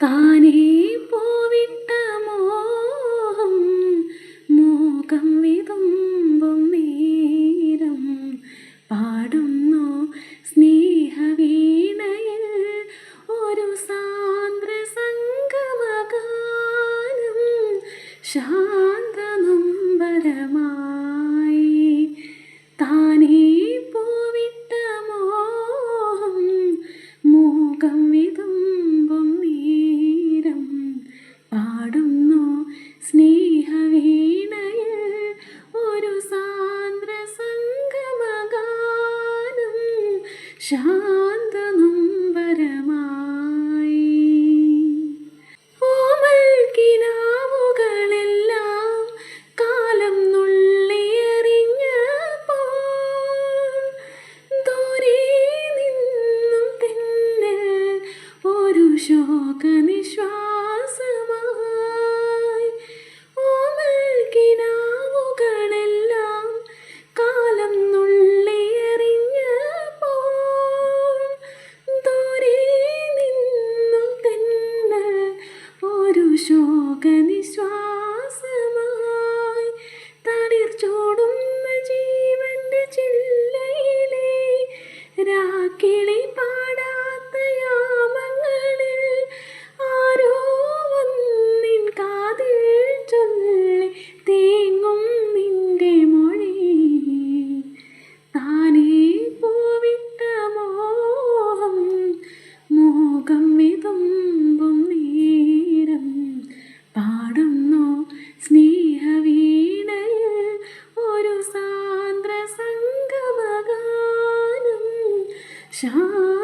താനേ പൂവിട്ട മോഹം മോകം വിതുമ്പും നേരം. പാടുന്നു സ്നേഹവീണയിൽ ഒരു സാന്ദ്ര സംഗമഗാനം ശാ പാടുന്നു. സ്നേഹവീണയിൽ ഒരു സാന്ദ്ര സംഗമഗാനം ശാന്തനും ഓമൽ കാലം നിന്നും Shine.